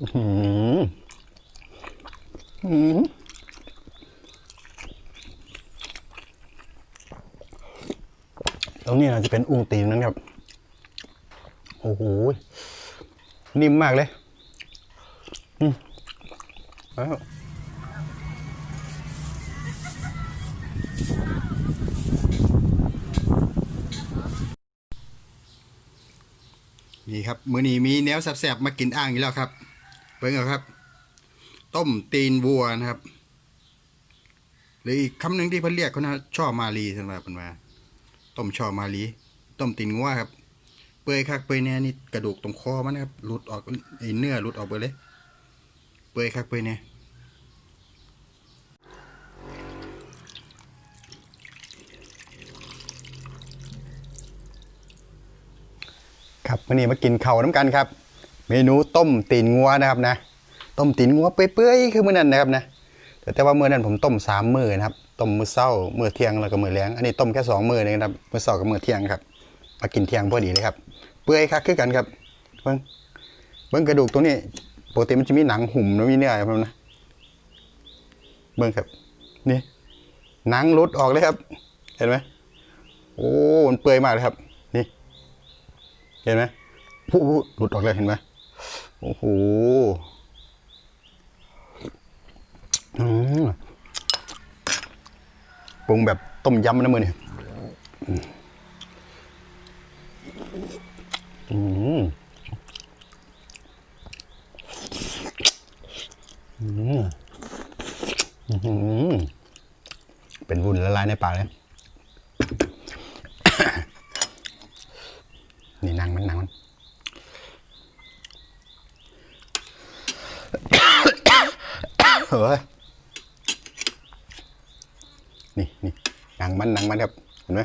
อืมอืมตรงนี้นะจะเป็นอุ้งตีนนะครับ โอ้โห นิ่มมากเลย อืมอ้าวนี่ครับ มื้อนี้มีแนวแสบๆมากินอ่างอีกแล้วครับ เบิ่งเอครับ ต้มตีนวัวนะครับ หรืออีกคำหนึ่งที่เพิ่นเรียกเขานะช่อมาลีสำหรับเพิ่นว่าต้มช่อมาลี ต้มตีนงัวครับ เปื่อยคักเปื่อยแน่นี่กระดูกตรงคอมันนะครับหลุดออกไอ้เนื้อหลุดออกไปเลย เปื่อยคักเปื่อยแน่ครับวันนี้มากินเข่าน้ำกันครับ เมนูต้มตีนงัวนะครับนะ ต้มตีนงัวเปื่อยๆคือมื้อนั้นนะครับนะแต่ว่ามื้อนั้นผมต้มสามมื้อนะครับต้มมื้อเช้ามื้อเที่ยงแล้วก็มื้อแลงอันนี้ต้มแค่สองมื้อนะครับมื้อเช้ากับมื้อเที่ยงครับมากินเที่ยงพอดีเลยครับ เปื่อยคักคือกันครับเบิ่งเบิ่งกระดูกตรงนี้ปกติมันจะมีหนังหุ่มแล้วมีเนื้อครับนะเบิ่งครับนี่หนังหลุดออกเลยครับ เห็นไหมโอ้มันเปื่อยมากเลยครับ นี่ เห็นไหมผู้หลุดออกเลยเห็นไหม โอ้โหอืมปรุงแบบต้มยำนะมือนี่อืมอืมอืมอืมเป็นวุ้นละลายในปากเลย นี่นางมันนางมัน เฮ้ยนี่นี่หนังมันหนังมันครับ เห็นไหม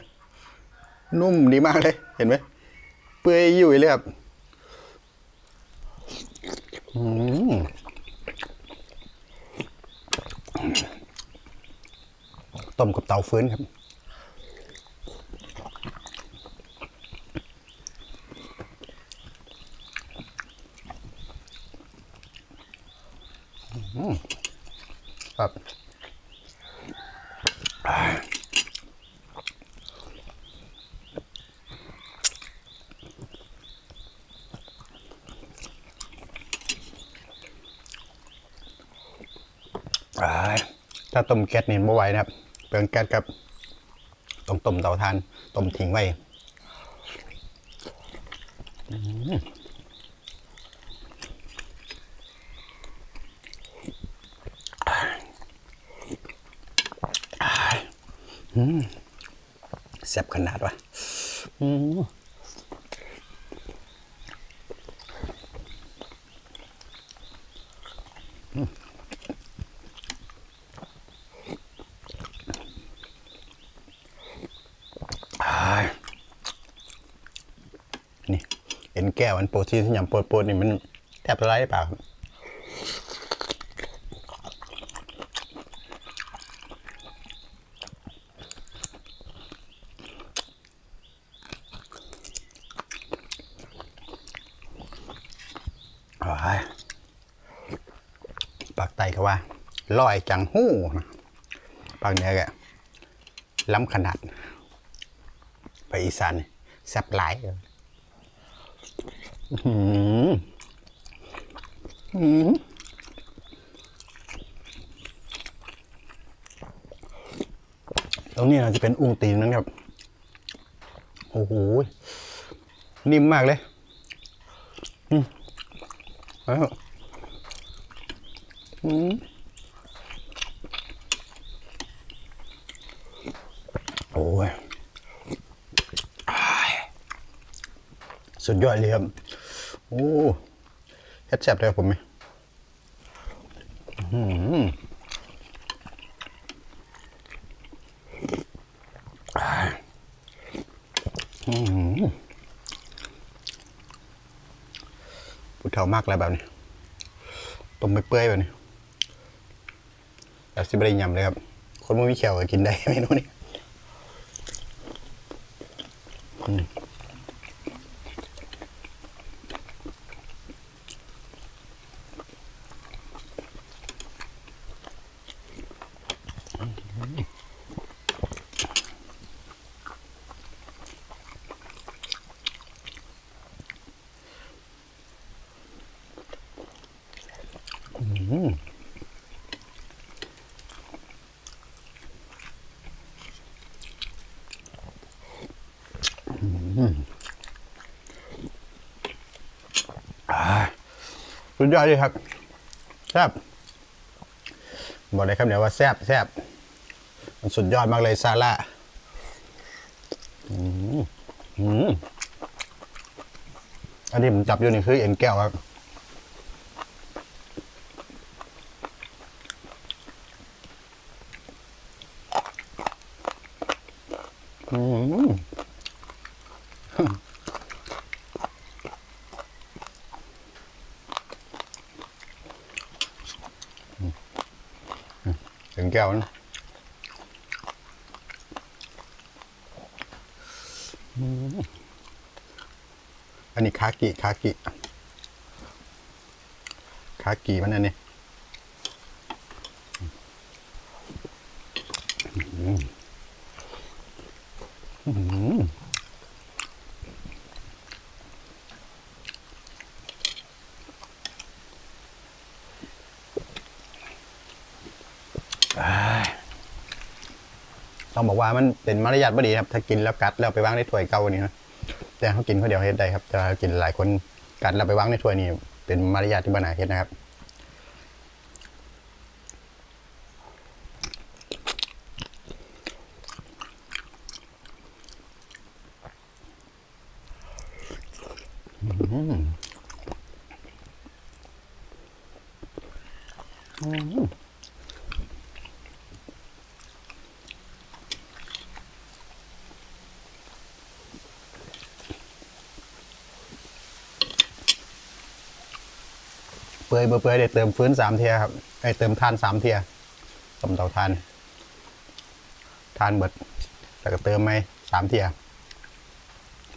นุ่มดีมากเลย เห็นไหมเปื่อยอยู่เลยครับอืมต้มกับเตาฟื้นครับ ครับอ่าถ้าต้มแก๊สนี่ไม่ไหวนะครับ เปลืองแก๊สครับต้องต้มเตาถ่านต้มทิ้งไว้อืมแซ่บ ขนาดวะอืมอ่านี่ เอ็นแก้วมันโปรตีนสยามโปรโปรนี่มันแทบละลายหรือเปล่าครับ กไตเขาว่าลอยจังหู้นะปากเหนี้ยแกล้ำขนาด ไปอีสานแซ่บหลายเลยอื้อหืออื้อหือตรงนี้นะจะเป็นอุ้งตีนนะครับ โอ้โห นิ่มมากเลยอ้ว อืมโอ้ยสุดยอดเลยครับ โอ้เฮ็ดแซ่บเลยผมไหมอื้อหืออ้ายอื้อหือผู้เฒ่ามากแล้วแบบนี้ต้มไม่เปื่อยแบบนี้ แบบสิบได้ยำเลยครับ คนไม่มีแขวก็กินได้เมนูนี้อืม อ่าสุ ดยอดเลยครับแซ่บบอกเลยครับเดี๋ยวว่าแซ่บแซ่บมันสุดยอดมากเลยซาร่าอืมอืมอันนี้ผมจับอยู่นี่คือเอ็นแก้วครับ อืม ถึงแก้วนะอันนี้คากิคากิคากิมันอันนี้อืมอืม ต้องบอกว่ามันเป็นมารยาทบ่ดีครับ ถ้ากินแล้วกัดแล้วไปวางในถ้วยเก่านี่นะแต่เขากินเขาเดียวเฮ็ดได้ครับแต่กินหลายคนกัดแล้วไปวางในถ้วยนี่เป็นมารยาทที่บ่น่าเฮ็ดนะครับเปื่อยเปื่อยได้เติมฟื้นสามเทียครับไอเติมทานสามเทียต้มเตาทาน ทานเบิดแล้วก็เติมไหมสามเทีย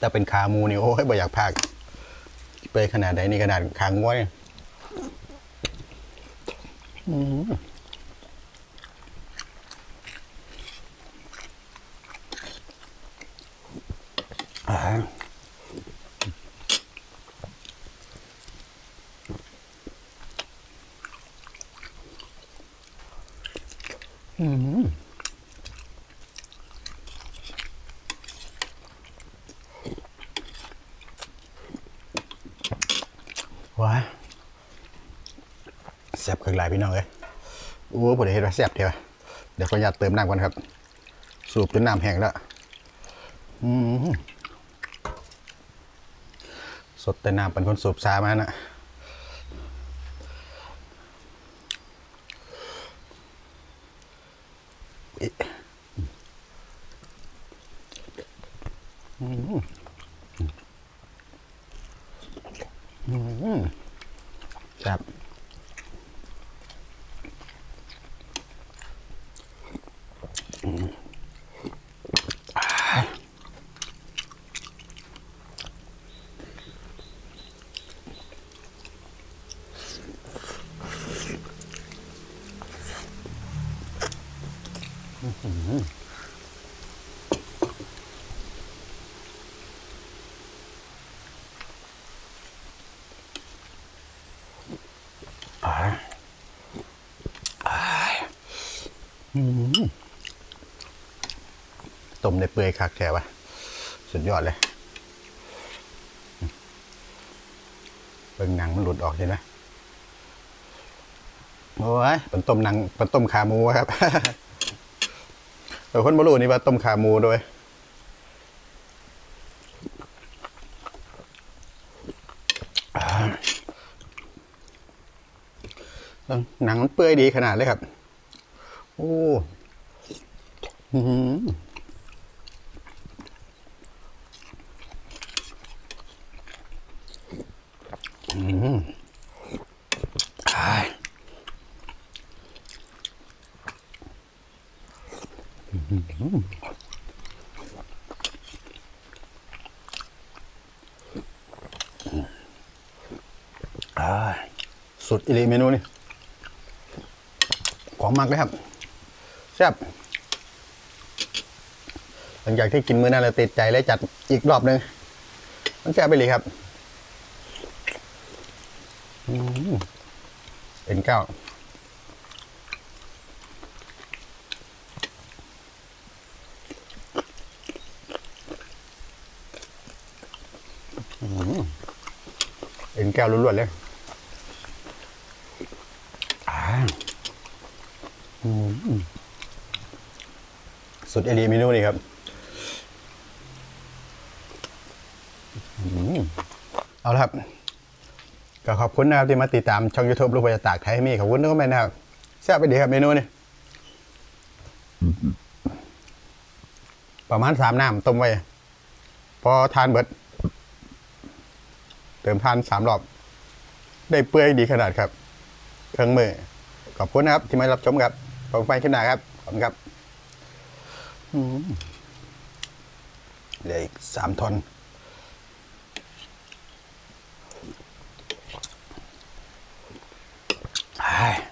ถ้าเป็นขาหมูนี่โอ้ยบ่อยากพากเปื่อยขนาดไหนนี่ขนาดขางง้วยอืมอ่า ว้าแซ่บขึ้นหลายพี่น้องเลยโอ้ผมได้เห็นว่าแซ่บเถอะเดี๋ยวขออนุญาตเติมน้ำก่อนครับ สูบจนน้ำแห้งแล้วสดแต่น้ำเป็นคนสูบซามานะ อืมแซ่บอ่าอ่าอืมต้ มได้เปื่อยคักแค่วะสุดยอดเลยเบิ่งหนังมันหลุดออกใช่ไหมโอ้ยเป็นต้มหนังเป็นต้มขาหมูครับเออคนบรูนี่ว่าต้มขาหมูด้วยหนังมันเปื่อยดีขนาดเลยครับ โอ้หืมอ้ายอื้อหืออ้าย สุดอิเลเมนูนี่ ของมากเลยครับ แซ่บหลังจากที่กินมื้อนั้นแล้วติดใจเลยจัดอีกรอบหนึ่งมันแซ่บไปเลยครับ เป็นเก้าเป็นแก้วล้วนๆเลยอ่าสุดเอลีเมนูนี่ครับอืมเอาละครับ ก็ขอบคุณนะครับที่มาติดตามช่องยูทูบลูกพยาตากไทยให้มีขอบคุณทุกคนนะครับแซ่บไปดีครับเมนูนี่ประมาณสามน้ำต้มไว้พอทานเบิด เติมทานสามรอบ ได้เปื่อยดีขนาดครับ เครื่องมือ ขอบคุณนะครับ ที่มารับชมครับผมไปขึ้นหน้าครับ ขอบคุณครับเหลืออีกสามทอน 哎，